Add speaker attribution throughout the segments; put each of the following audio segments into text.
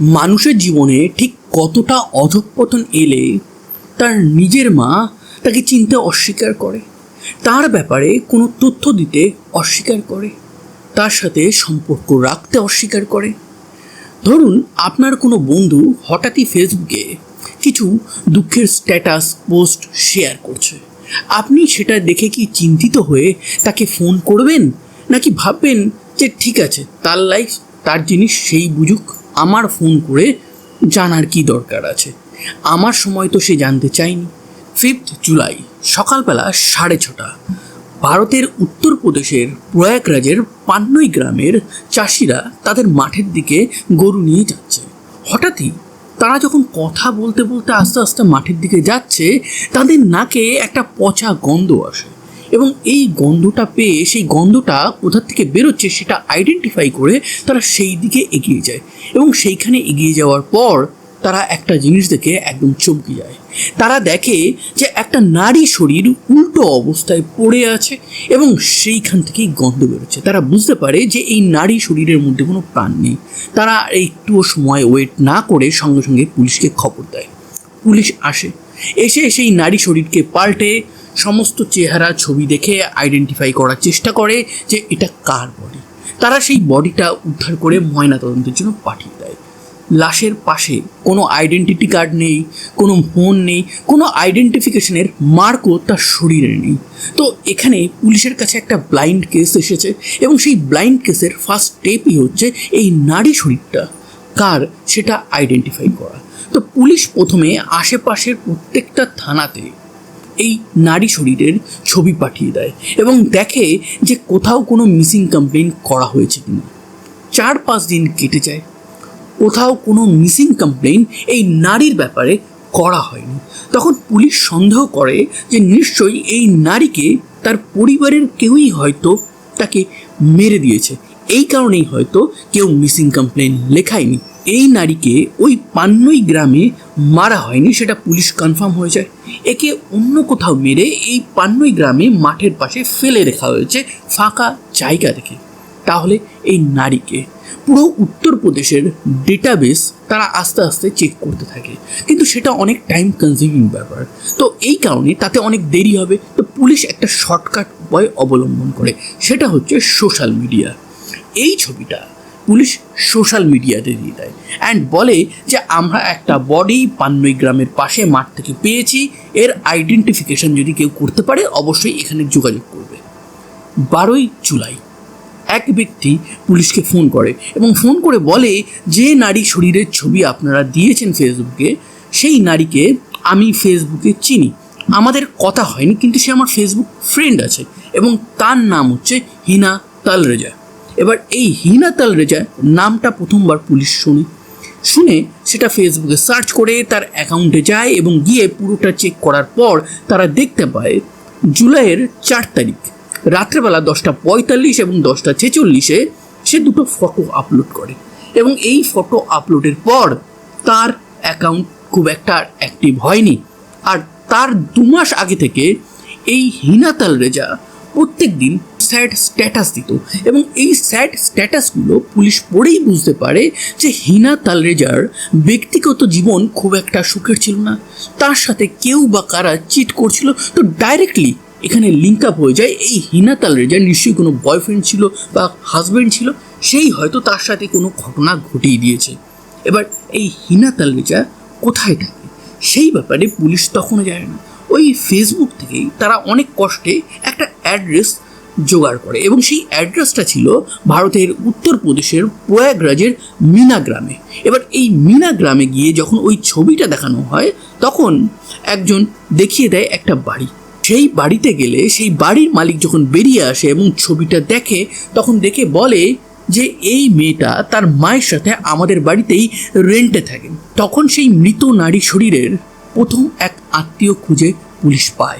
Speaker 1: মানুষের জীবনে ঠিক কতটা অধঃপতন এলে তার নিজের মা তাকে চিনতে অস্বীকার করে। তার ব্যাপারে কোনো তথ্য দিতে অস্বীকার করে। তার সাথে সম্পর্ক রাখতে অস্বীকার করে। ধরুন, আপনার কোনো বন্ধু হঠাৎই ফেসবুকে কিছু দুঃখের স্ট্যাটাস পোস্ট শেয়ার করছে। আপনি সেটা দেখে কি চিন্তিত হয়ে তাকে ফোন করবেন? নাকি ভাববেন যে, ঠিক আছে, তার লাইফ তার জিনিস সেই বুঝুক? আমার ফোন করে জানার কি দরকার আছে। আমার সময় তো সে জানতে চায়নি। ফিফথ জুলাই, সকালবেলা সাড়ে ছটা, ভারতের উত্তরপ্রদেশের প্রয়াগরাজের পান্নই গ্রামের চাষিরা তাদের মাঠের দিকে গরু নিয়ে যাচ্ছে। হঠাৎই তারা যখন কথা বলতে বলতে আস্তে আস্তে মাঠের দিকে যাচ্ছে, তাদের নাকে একটা পচা গন্ধ আসে। এবং এই গন্ধটা পেয়ে সেই গন্ধটা কোথার থেকে বেরোচ্ছে সেটা আইডেন্টিফাই করে তারা সেই দিকে এগিয়ে যায়। এবং সেইখানে এগিয়ে যাওয়ার পর তারা একটা জিনিস দেখে একদম চমকে যায়। তারা দেখে যে একটা নারী শরীর উল্টো অবস্থায় পড়ে আছে এবং সেইখান থেকেই গন্ধ বেরোচ্ছে। তারা বুঝতে পারে যে এই নারী শরীরের মধ্যে কোনো প্রাণ নেই। তারা একটুও সময় ওয়েট না করে সঙ্গে সঙ্গে পুলিশকে খবর দেয়। পুলিশ আসে। এসে সেই নারী শরীরকে পাল্টে সমস্ত চেহারা ছবি দেখে আইডেন্টিফাই করার চেষ্টা করে যে এটা কার বডি তারা সেই বডিটা উদ্ধার করে ময়নাতদন্তের জন্য পাঠিয়ে দেয়। লাশের পাশে কোনো আইডেন্টিটি কার্ড নেই, কোনো ফোন নেই, কোনো আইডেন্টিফিকেশনের মার্কও তার শরীরে নেই। তো এখানে পুলিশের কাছে একটা ব্লাইন্ড কেস এসেছে এবং সেই ব্লাইন্ড কেসের ফার্স্ট স্টেপই হচ্ছে এই নারী শরীরটা, কার সেটা আইডেন্টিফাই করা। তো পুলিশ প্রথমে আশেপাশের প্রত্যেকটা থানাতে এই নারী শরীরের ছবি পাঠিয়ে দেয় এবং দেখে যে কোথাও কোনো মিসিং কমপ্লেন করা হয়েছে কিনা। চার পাঁচ দিন কেটে যায়। কোথাও কোনো মিসিং কমপ্লেন এই নারীর ব্যাপারে করা হয়নি। তখন পুলিশ সন্দেহ করে যে নিশ্চয়ই এই নারীকে তার পরিবারের কেউই হয়তো তাকে মেরে দিয়েছে। এই কারণেই হয়তো কেউ মিসিং কমপ্লেন লেখায়নি। এই নারীকে ওই পান্নই গ্রামে মারা হয়নি, সেটা পুলিশ কনফার্ম হয়ে যায় একে অন্য কোথাও মেরে এই পান্নই গ্রামে মাঠের পাশে ফেলে রেখা হয়েছে, ফাঁকা জায়গা দেখে তাহলে এই নারীকে পুরো উত্তরপ্রদেশের ডেটাবেস তারা আস্তে আস্তে চেক করতে থাকে। কিন্তু সেটা অনেক টাইম কনজিউমিং ব্যাপার। তো এই কারণে তাতে অনেক দেরি হবে। তো পুলিশ একটা শর্টকাট উপায় অবলম্বন করে, সেটা হচ্ছে সোশ্যাল মিডিয়া এই ছবিটা পুলিশ সোশ্যাল মিডিয়াতে দিয়ে দেয়। অ্যান্ড বলে যে, আমরা একটা বডি পান্নই গ্রামের পাশে মাঠ থেকে পেয়েছি। এর আইডেন্টিফিকেশন যদি কেউ করতে পারে, অবশ্যই এখানে যোগাযোগ করবে। বারোই জুলাই, এক ব্যক্তি পুলিশকে ফোন করে এবং ফোন করে বলে যে, নারী শরীরের ছবি আপনারা দিয়েছেন ফেসবুকে, সেই নারীকে আমি ফেসবুকে চিনি। আমাদের কথা হয়নি, কিন্তু সে আমার ফেসবুক ফ্রেন্ড আছে এবং তার নাম হচ্ছে হিনা তালরেজা। এবার এই হিনা তালরেজা নামটা প্রথমবার পুলিশ শুনে। শুনে সেটা ফেসবুকে সার্চ করে, তার অ্যাকাউন্টে যায় এবং গিয়ে পুরোটা চেক করার পর তারা দেখতে পায়, জুলাইয়ের চার তারিখ, রাত্রেবেলা দশটা পঁয়তাল্লিশ এবং দশটা ছেচল্লিশে সে দুটো ফটো আপলোড করে এবং এই ফটো আপলোডের পর তার অ্যাকাউন্ট খুব একটা অ্যাক্টিভ হয়নি। আর তার দু মাস আগে থেকে এই হিনাতাল রেজা প্রত্যেক দিন স্যাড স্ট্যাটাস দিত। এবং এই স্যাড স্ট্যাটাসগুলো পুলিশ পড়েই বুঝতে পারে যে হিনা তালরেজার ব্যক্তিগত জীবন খুব একটা সুখের ছিল না। তার সাথে কেউ বা কারা চিট করছিল তো ডাইরেক্টলি এখানে লিঙ্ক আপ হয়ে যায়। এই হিনা তালরেজার নিশ্চয়ই কোনো বয়ফ্রেন্ড ছিল বা হাজব্যান্ড ছিল, সেই হয়তো তার সাথে কোনো ঘটনা ঘটিয়ে দিয়েছে। এবার এই হিনা তালরেজা কোথায় থাকে? সেই ব্যাপারে পুলিশ তখনও যায় না। ওই ফেসবুক থেকেই তারা অনেক কষ্টে একটা অ্যাড্রেস জোগাড় করে এবং সেই অ্যাড্রেসটা ছিল ভারতের উত্তরপ্রদেশের প্রয়াগরাজের মিনা গ্রামে। এবার এই মিনা গ্রামে গিয়ে যখন ওই ছবিটা দেখানো হয়, তখন একজন দেখিয়ে দেয় একটা বাড়ি। সেই বাড়িতে গেলে সেই বাড়ির মালিক যখন বেরিয়ে আসে এবং ছবিটা দেখে, তখন দেখে বলে যে এই মেয়েটা তার মায়ের সাথে আমাদের বাড়িতেই রেন্টে থাকে। তখন সেই মৃত নারী শরীরের প্রথম এক আত্মীয় খুঁজে পুলিশ পায়।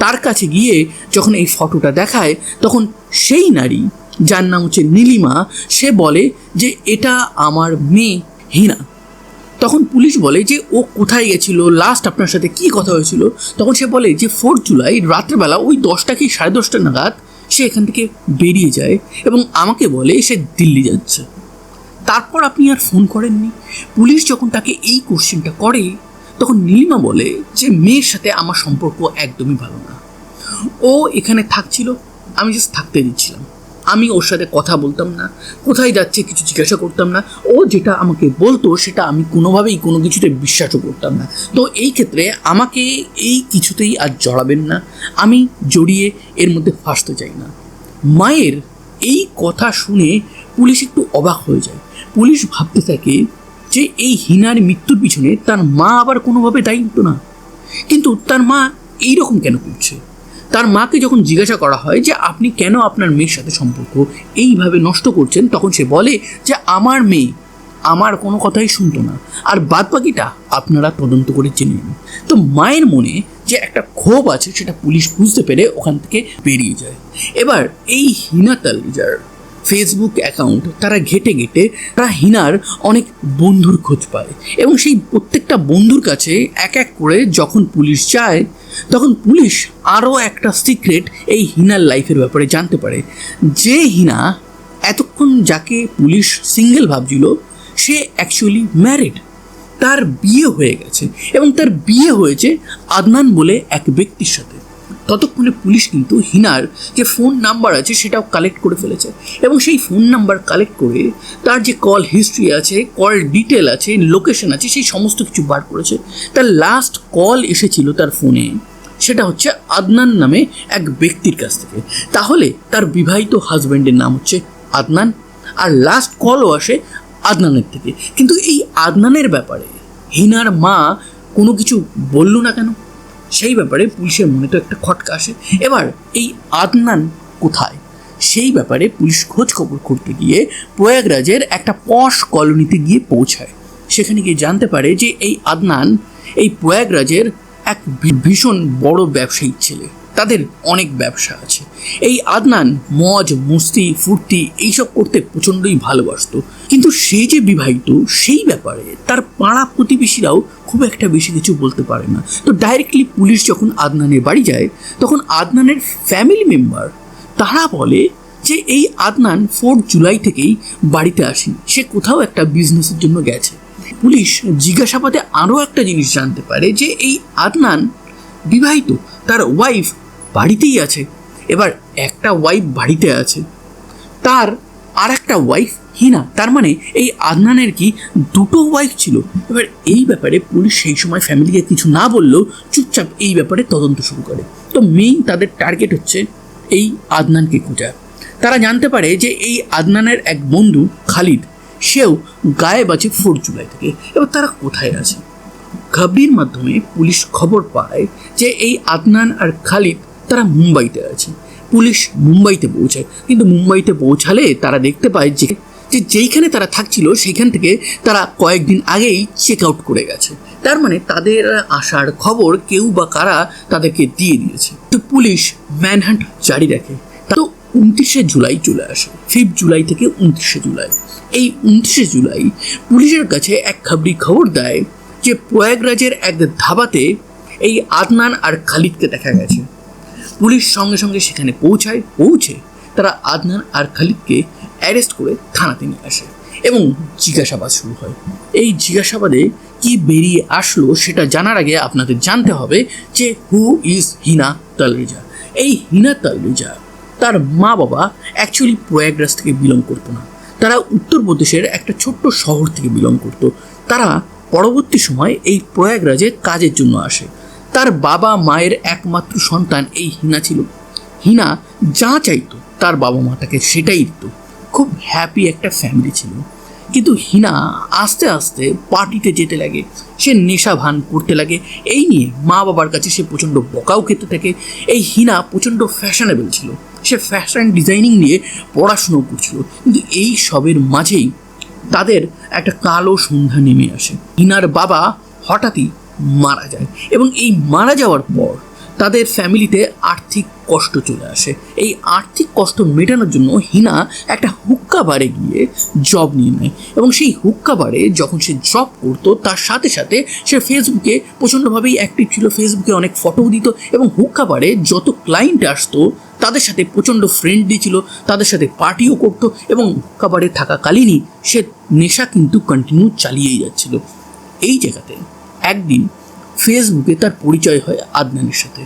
Speaker 1: তার কাছে গিয়ে যখন এই ফটোটা দেখায়, তখন সেই নারী, যার নাম হচ্ছে নীলিমা, সে বলে যে, এটা আমার মেয়ে হিনা। তখন পুলিশ বলে যে, ও কোথায় গেছিল? লাস্ট আপনার সাথে কি কথা হয়েছিল? তখন সে বলে যে, ফোর্থ জুলাই রাত্রেবেলা ওই দশটা কি সাড়ে দশটা নাগাদ সে এখান থেকে বেরিয়ে যায় এবং আমাকে বলে সে দিল্লি যাচ্ছে। তারপর আপনি আর ফোন করেননি। পুলিশ যখন তাকে এই কোশ্চেনটা করে তখন নীলিমা বলে যে, মেয়ের সাথে আমার সম্পর্ক একদমই ভালো না। ও এখানে থাকছিল, আমি জাস্ট থাকতে দিচ্ছিলাম। আমি ওর সাথে কথা বলতাম না, কোথায় যাচ্ছে কিছু জিজ্ঞাসা করতাম না। ও যেটা আমাকে বলতো, সেটা আমি কোনোভাবেই কোনো কিছুতে বিশ্বাসও করতাম না। তো এই ক্ষেত্রে আমাকে এই কিছুতেই আর জড়াবেন না। আমি জড়িয়ে এর মধ্যে ফাঁসতে চাই না। মায়ের এই কথা শুনে পুলিশ একটু অবাক হয়ে যায়। পুলিশ ভাবতে থাকে যে এই হিনার মৃত্যুর পিছনে তার মা আবার কোনোভাবে দায়িত্ব না। কিন্তু তার মা এই রকম কেন করছে? তার মাকে যখন জিজ্ঞাসা করা হয় যে আপনি কেন আপনার মেয়ের সাথে সম্পর্ক এইভাবে নষ্ট করছেন, তখন সে বলে যে আমার মেয়ে আমার কোনো কথাই শুনতো না। আর বাদ বাকিটা আপনারা তদন্ত করে জেনে নিন। তো মায়ের মনে যে একটা ক্ষোভ আছে সেটা পুলিশ বুঝতে পেরে ওখান থেকে বেরিয়ে যায়। এবার এই হিনা তালজার ফেসবুক অ্যাকাউন্ট তারা ঘেটে ঘেটে, তারা হিনার অনেক বন্ধুর খোঁজ পায়। এবং সেই প্রত্যেকটা বন্ধুর কাছে এক এক করে যখন পুলিশ যায়, তখন পুলিশ আরও একটা সিক্রেট এই হিনার লাইফের ব্যাপারে জানতে পারে। যে হিনা এতক্ষণ যাকে পুলিশ সিঙ্গেল ভাবছিল, সে অ্যাকচুয়ালি ম্যারিড তার বিয়ে হয়ে গেছে এবং তার বিয়ে হয়েছে আদনান বলে এক ব্যক্তির সাথে। ততক্ষণে পুলিশ কিন্তু হিনার যে ফোন নাম্বার আছে সেটাও কালেক্ট করে ফেলেছে। এবং সেই ফোন নাম্বার কালেক্ট করে তার যে কল হিস্ট্রি আছে কল ডিটেল আছে লোকেশন আছে, সেই সমস্ত কিছু বার করেছে। তার লাস্ট কল এসেছিল তার ফোনে, সেটা হচ্ছে আদনান নামে এক ব্যক্তির কাছ থেকে। তাহলে তার বিবাহিত হাজব্যান্ডের নাম হচ্ছে আদনান, আর লাস্ট কলও আসে আদনানের থেকে। কিন্তু এই আদনানের ব্যাপারে হিনার মা কোনো কিছু বলল না কেন? সেই ব্যাপারে পুলিশের মনে তো একটা খটকা আসে। এবার এই আদনান কোথায়? সেই ব্যাপারে পুলিশ খোঁজ খবর করতে গিয়ে প্রয়াগরাজের একটা পশ কলোনিতে গিয়ে পৌঁছায়। সেখানে গিয়ে জানতে পারে যে এই আদনান এই প্রয়াগরাজের এক ভীষণ বড় ব্যবসায়ী ছেলে। তাদের অনেক ব্যবসা আছে। এই আদনান মজ মস্তি ফুর্তি এইসব করতে প্রচণ্ডই ভালোবাসতো। কিন্তু সে যে বিবাহিত, সেই ব্যাপারে তার পাড়া প্রতিবেশীরাও খুব একটা বেশি কিছু বলতে পারে না। তো ডাইরেক্টলি পুলিশ যখন আদনানের বাড়ি যায়, তখন আদনানের ফ্যামিলি মেম্বার তারা বলে যে, এই আদনান ফোর্থ জুলাই থেকেই বাড়িতে আসেনি। সে কোথাও একটা বিজনেসের জন্য গেছে। পুলিশ জিজ্ঞাসাবাদে আরও একটা জিনিস জানতে পারে যে, এই আদনান বিবাহিত, তার ওয়াইফ বাড়িতেই আছে। এবার একটা ওয়াইফ বাড়িতে আছে। তার আর একটা ওয়াইফ হিনা। তার মানে এই আদনানের কি দুটো ওয়াইফ ছিল। এবার এই ব্যাপারে পুলিশ সেই সময় ফ্যামিলিকে কিছু না বললেও চুপচাপ এই ব্যাপারে তদন্ত শুরু করে। তো মেইন তাদের টার্গেট হচ্ছে এই আদনানকে খোঁজা। তারা জানতে পারে যে এই আদনানের এক বন্ধু খালিদ, সেও গায়েব আছে ফোর্থ জুলাই থেকে। এবার তারা কোথায় আছে? খবরির মাধ্যমে পুলিশ খবর পায় যে এই আদনান আর খালিদ তারা মুম্বাইতে আছে। পুলিশ মুম্বাইতে পৌঁছায়। কিন্তু মুম্বাইতে পৌঁছালে তারা দেখতে পায় যে যে যেইখানে তারা থাকছিল, সেইখান থেকে তারা কয়েকদিন আগেই চেক আউট করে গেছে। তার মানে তাদের আসার খবর কেউ বা কারা তাদেরকে দিয়ে দিয়েছে। তো পুলিশ ম্যানহান্ট জারি রাখে। তো উনত্রিশে জুলাই চলে আসে। ফিফথ জুলাই থেকে উনত্রিশে জুলাই। এই উনত্রিশে জুলাই পুলিশের কাছে এক খাবরি খবর দেয় যে, প্রয়াগরাজের এক ধাবাতে এই আদনান আর খালিদকে দেখা গেছে। পুলিশ সঙ্গে সঙ্গে সেখানে পৌঁছায়, পৌঁছে তারা আদনান আর খালিদকে অ্যারেস্ট করে থানাতে নিয়ে আসে এবং জিজ্ঞাসাবাদ শুরু হয়। এই জিজ্ঞাসাবাদে কি বেরিয়ে আসলো সেটা জানার আগে আপনাদের জানতে হবে যে হু ইজ হিনা তালরেজা এই হিনা তালরেজা তার মা বাবা অ্যাকচুয়ালি প্রয়াগরাজ থেকে বিলং করতো না। তারা উত্তরপ্রদেশের একটা ছোট্ট শহর থেকে বিলং করতো। তারা পরবর্তী সময় এই প্রয়াগরাজে কাজের জন্য আসে। তার বাবা মায়ের একমাত্র সন্তান এই হিনা ছিল। হিনা যা চাইতো তার বাবা মা তাকে সেটাই দিত। খুব হ্যাপি একটা ফ্যামিলি ছিল। কিন্তু হিনা আস্তে আস্তে পার্টিতে যেতে লাগে, সে নেশা ভান করতে লাগে। এই নিয়ে মা বাবার কাছে সে প্রচণ্ড বকাও খেতে থাকে। এই হিনা প্রচণ্ড ফ্যাশনেবল ছিল। সে ফ্যাশন ডিজাইনিং নিয়ে পড়াশুনো করছিল। কিন্তু এই সবের মাঝেই তাদের একটা কালো সন্ধ্যা নেমে আসে। হিনার বাবা হঠাৎই মারা যায়। এবং এই মারা যাওয়ার পর তাদের ফ্যামিলিতে আর্থিক কষ্ট চলে আসে। এই আর্থিক কষ্ট মেটানোর জন্য হিনা একটা হুক্কা বারে গিয়ে জব নিয়ে নেয়। এবং সেই হুক্কা বারে যখন সে জব করতো, তার সাথে সাথে সে ফেসবুকে প্রচণ্ডভাবেই অ্যাক্টিভ ছিল। ফেসবুকে অনেক ফটো দিত এবং হুক্কা বারে যত ক্লায়েন্ট আসতো, তাদের সাথে প্রচণ্ড ফ্রেন্ডলি ছিল, তাদের সাথে পার্টিও করতো এবং কাবারে থাকাকালীনই সে নেশা কিন্তু কন্টিনিউ চালিয়েই যাচ্ছিল। এই জায়গাতে একদিন ফেসবুকে তার পরিচয় হয় আদনানের সাথে।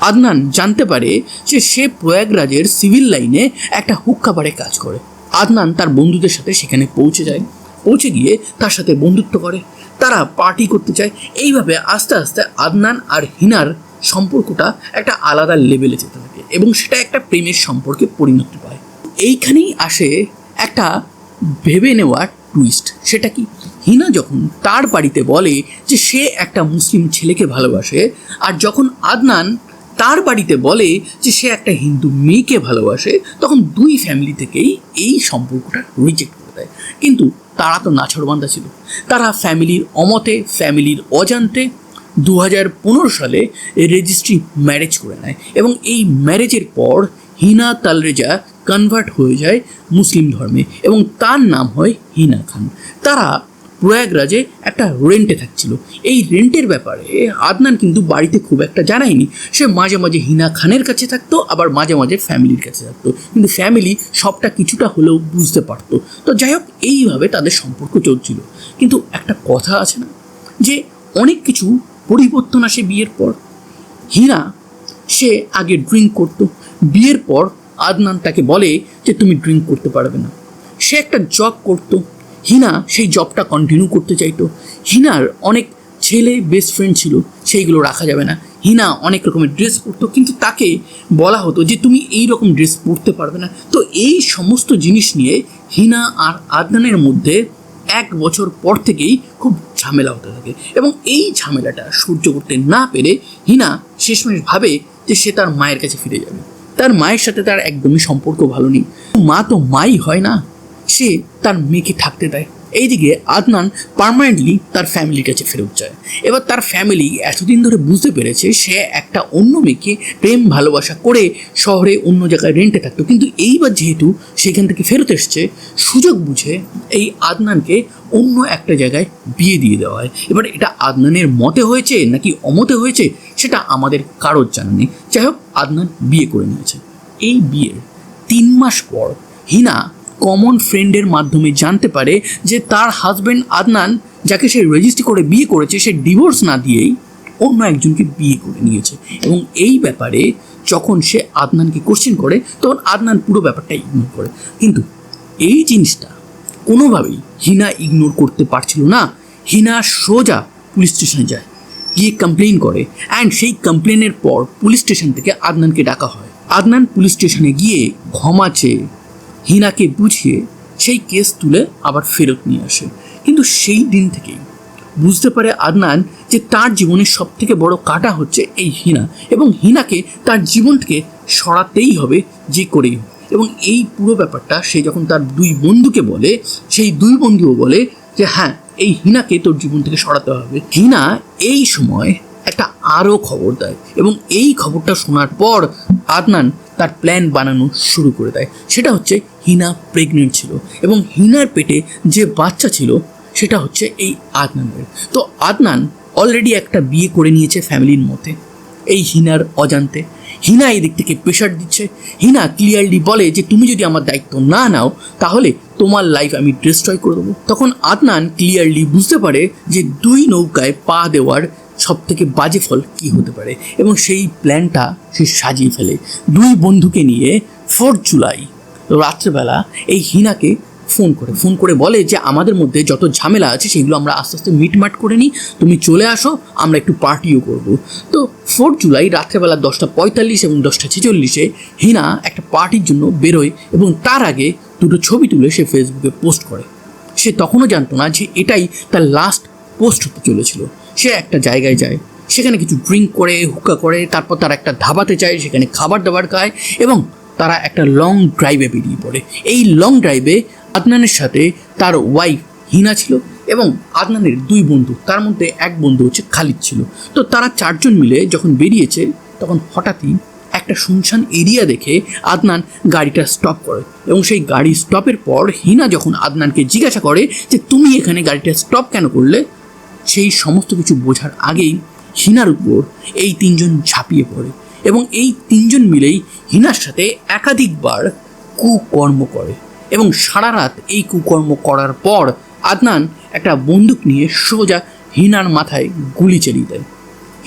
Speaker 1: আদনান জানতে পারে যে সে প্রয়াগরাজের সিভিল লাইনে একটা হুক্কা বারে কাজ করে। আদনান তার বন্ধুদের সাথে সেখানে পৌঁছে যায়। পৌঁছে গিয়ে তার সাথে বন্ধুত্ব করে। তারা পার্টি করতে চায়। এইভাবে আস্তে আস্তে আদনান আর হিনার সম্পর্কটা একটা আলাদা লেভেলে যেতে থাকে এবং সেটা একটা প্রেমের সম্পর্কে পরিণতি পায় এইখানেই আসে একটা ভেবে নেওয়ার টুইস্ট সেটা কি? হিনা যখন তার বাড়িতে বলে যে সে একটা মুসলিম ছেলেকে ভালোবাসে, আর যখন আদনান তার বাড়িতে বলে যে সে একটা হিন্দু মেয়েকে ভালোবাসে, তখন দুই ফ্যামিলি থেকেই এই সম্পর্কটা রিজেক্ট করে দেয়। কিন্তু তারা তো নাছড়বান্ধা ছিল। তারা ফ্যামিলির অমতে ফ্যামিলির অজান্তে দু হাজার পনেরো সালে রেজিস্ট্রি ম্যারেজ করে নেয় এবং এই ম্যারেজের পর হিনা তালরেজা কনভার্ট হয়ে যায় মুসলিম ধর্মে এবং তার নাম হয় হিনা খান। তারা প্রয়াগরাজে একটা রেন্টে থাকছিল। এই রেন্টের ব্যাপারে আদনান কিন্তু বাড়িতে খুব একটা জানায়নি। সে মাঝে মাঝে হিনা খানের কাছে থাকতো, আবার মাঝে মাঝে ফ্যামিলির কাছে থাকতো। কিন্তু ফ্যামিলি সবটা কিছুটা হলেও বুঝতে পারতো। তো যাই হোক, এইভাবে তাদের সম্পর্ক চলছিল। কিন্তু একটা কথা আছে না, যে অনেক কিছু পরিবর্তন আসে বিয়ের পর। হিনা, সে আগে ড্রিঙ্ক করতো। বিয়ের পর আদনান তাকে বলে যে, তুমি ড্রিঙ্ক করতে পারবে না। সে একটা জব করতো। হিনা সেই জবটা কন্টিনিউ করতে চাইতো। হিনার অনেক ছেলে বেস্ট ফ্রেন্ড ছিল, সেইগুলো রাখা যাবে না। হিনা অনেক রকমের ড্রেস পরতো, কিন্তু তাকে বলা হতো যে, তুমি এই রকম ড্রেস পরতে পারবে না। তো এই সমস্ত জিনিস নিয়ে হিনা আর আদনানের মধ্যে এক বছর পর থেকেই খুব ঝামেলা হতে থাকে। এবং এই ঝামেলাটা সহ্য করতে না পেরে হিনা শেষমেশ ভাবে যে, সে তার মায়ের কাছে ফিরে যাবে। তার মায়ের সাথে তার একদমই সম্পর্ক ভালো নেই। মা তো মাই হয় না। সে তার মেয়েকে থাকতে দেয়। এইদিকে আদনান পার্মানেন্টলি তার ফ্যামিলির কাছে ফেরত যায়। এবার তার ফ্যামিলি এতদিন ধরে বুঝতে পেরেছে সে একটা অন্য মেয়েকে প্রেম, ভালোবাসা করে শহরে অন্য জায়গায় রেন্টে থাকতো। কিন্তু এইবার যেহেতু সেখান থেকে ফেরত এসছে, সুযোগ বুঝে এই আদনানকে অন্য একটা জায়গায় বিয়ে দিয়ে দেওয়া হয়। এবার এটা আদনানের মতে হয়েছে নাকি অমতে হয়েছে সেটা আমাদের কারোর জানা নেই। যাই হোক, আদনান বিয়ে করে নিয়েছে। এই বিয়ের তিন মাস পর হিনা কমন ফ্রেন্ডের মাধ্যমে জানতে পারে যে তার হাজব্যান্ড আদনান, যাকে সে রেজিস্ট্রি করে বিয়ে করেছে, সে ডিভোর্স না দিয়েই অন্য একজনকে বিয়ে করে নিয়েছে। এবং এই ব্যাপারে যখন সে আদনানকে কোশ্চেন করে, তখন আদনান পুরো ব্যাপারটা ইগনোর করে। কিন্তু এই জিনিসটা কোনোভাবেই হিনা ইগনোর করতে পারছিল না। হিনা সোজা পুলিশ স্টেশনে যায়, গিয়ে কমপ্লেন করে। অ্যান্ড সেই কমপ্লেনের পর পুলিশ স্টেশন থেকে আদনানকে ডাকা হয়। আদনান পুলিশ স্টেশনে গিয়ে ক্ষমা চেয়ে হিনাকে বুঝিয়ে সেই কেস তুলে আবার ফেরত নিয়ে আসে। কিন্তু সেই দিন থেকেই বুঝতে পারে আদনান যে তার জীবনের সব থেকে বড় কাটা হচ্ছে এই হিনা এবং হিনাকে তার জীবন সরাতেই হবে যে করেই। এবং এই পুরো ব্যাপারটা সে যখন তার দুই বন্ধুকে বলে, সেই দুই বন্ধুও বলে যে হ্যাঁ এই হিনাকে তোর জীবন থেকে সরাতে হবে। হিনা এই সময় একটা আরও খবর দেয় এবং এই খবরটা শোনার পর আদনান তার প্ল্যান বানানো শুরু করে দেয়। সেটা হচ্ছে হিনা প্রেগনেন্ট ছিল এবং হিনার পেটে যে বাচ্চা ছিল, সেটা হচ্ছে এই আদনানের। তো আদনান অলরেডি একটা বিয়ে করে নিয়েছে ফ্যামিলির মধ্যে। এই হিনার অজান্তে। হিনা এদিক থেকে প্রেশার দিচ্ছে। হিনা ক্লিয়ারলি বলে যে, তুমি যদি আমার দায়িত্ব না নাও, তাহলে তোমার লাইফ আমি ডিস্ট্রয় করে দেবো। তখন আদনান ক্লিয়ারলি বুঝতে পারে যে, দুই নৌকায় পা দেওয়ার সব থেকে বাজে ফল কি হতে পারে এবং সেই প্ল্যানটা সে সাজিয়ে ফেলে। দুই বন্ধুকে নিয়ে ফোর্থ জুলাই রাত্রেবেলা এই হিনাকে ফোন করে ফোন করে বলে যে আমাদের মধ্যে যত ঝামেলা আছে সেগুলো আমরা আস্তে আস্তে মিটমাট করে নিই, তুমি চলে আসো, আমরা একটু পার্টিও করব। তো ফোর্থ জুলাই রাত্রেবেলা দশটা পঁয়তাল্লিশ এবং দশটা ছেচল্লিশে হিনা একটা পার্টির জন্য বেরোয় এবং তার আগে দুটো ছবি তুলে সে ফেসবুকে পোস্ট করে। সে তখনও জানতো না যে এটাই তার লাস্ট পোস্ট হতে চলেছিল। সে একটা জায়গায় যায়, সেখানে কিছু ড্রিঙ্ক করে হুক্কা করে, তারপর তারা একটা ধাবাতে যায়, সেখানে খাবার দাবার খায় এবং তারা একটা লং ড্রাইভে বেরিয়ে পড়ে। এই লং ড্রাইভে আদনানের সাথে তার ওয়াইফ হিনা ছিল এবং আদনানের দুই বন্ধু, তার মধ্যে এক বন্ধু হচ্ছে খালিদ ছিল। তো তারা চারজন মিলে যখন বেরিয়েছে, তখন হঠাৎই একটা শুনশান এরিয়া দেখে আদনান গাড়িটা স্টপ করে এবং সেই গাড়ি স্টপের পর হিনা যখন আদনানকে জিজ্ঞাসা করে যে, তুমি এখানে গাড়িটা স্টপ কেন করলে? সেই সমস্ত কিছু বোঝার আগেই হিনার উপর এই তিনজন ঝাঁপিয়ে পড়ে এবং এই তিনজন মিলেই হিনার সাথে একাধিকবার কুকর্ম করে। এবং সারা রাত এই কুকর্ম করার পর আদনান একটা বন্দুক নিয়ে সোজা হিনার মাথায় গুলি চালিয়ে দেয়।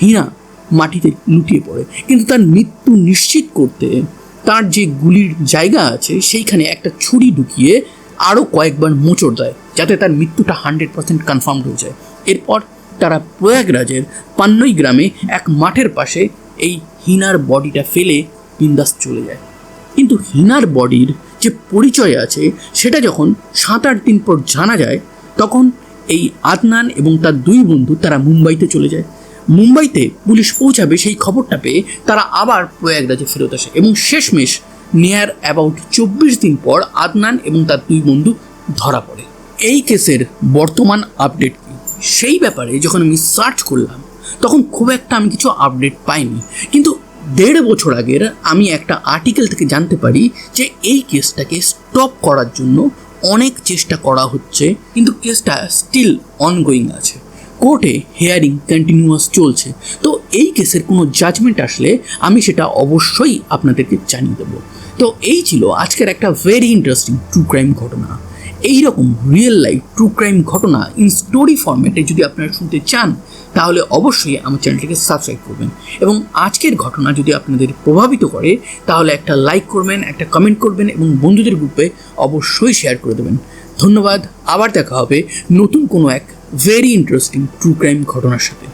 Speaker 1: হিনা মাটিতে লুটিয়ে পড়ে। কিন্তু তার মৃত্যু নিশ্চিত করতে তার যে গুলির জায়গা আছে, সেইখানে একটা ছুরি ঢুকিয়ে আরও কয়েকবার মোচড় দেয়, যাতে তার মৃত্যুটা হান্ড্রেড পার্সেন্ট কনফার্ম হয়ে যায়। এরপর তারা প্রয়াগরাজের পান্নই গ্রামে এক মাঠের পাশে এই হিনার বডিটা ফেলে বিন্দাস চলে যায়। কিন্তু হিনার বডির যে পরিচয় আছে, সেটা যখন সাত আট দিন পর জানা যায়, তখন এই আদনান এবং তার দুই বন্ধু তারা মুম্বাইতে চলে যায়। মুম্বাইতে পুলিশ পৌঁছাবে সেই খবরটা পেয়ে তারা আবার প্রয়াগরাজে ফেরত আসে এবং শেষমেশ নিয়ার অ্যাবাউট চব্বিশ দিন পর আদনান এবং তার দুই বন্ধু ধরা পড়ে। এই কেসের বর্তমান আপডেট কি? সেই ব্যাপারে যখন আমি সার্চ করলাম, তখন খুব একটা আমি কিছু আপডেট পাইনি। কিন্তু দেড় বছর আগের আমি একটা আর্টিকেল থেকে জানতে পারি যে এই কেসটাকে স্টপ করার জন্য অনেক চেষ্টা করা হচ্ছে, কিন্তু কেসটা স্টিল অনগোয়িং আছে। কোর্টে হেয়ারিং কন্টিনিউয়াস চলছে। তো এই কেসের কোনো জাজমেন্ট আসলে আমি সেটা অবশ্যই আপনাদেরকে জানিয়ে দেবো। তো এই ছিল আজকের একটা ভেরি ইন্টারেস্টিং ট্রু ক্রাইম ঘটনা। এই রকম রিয়েল লাইফ ট্রু ক্রাইম ঘটনা ইন স্টোরি ফরম্যাটে যদি আপনারা শুনতে চান তাহলে অবশ্যই আমার চ্যানেলটিকে সাবস্ক্রাইব করবেন। এবং আজকের ঘটনা যদি আপনাদের প্রভাবিত করে, তাহলে একটা লাইক করবেন, একটা কমেন্ট করবেন এবং বন্ধুদের গ্রুপে অবশ্যই শেয়ার করে দেবেন। ধন্যবাদ, আবার দেখা হবে নতুন কোনো এক ভেরি ইন্টারেস্টিং ট্রু ক্রাইম ঘটনার সাথে।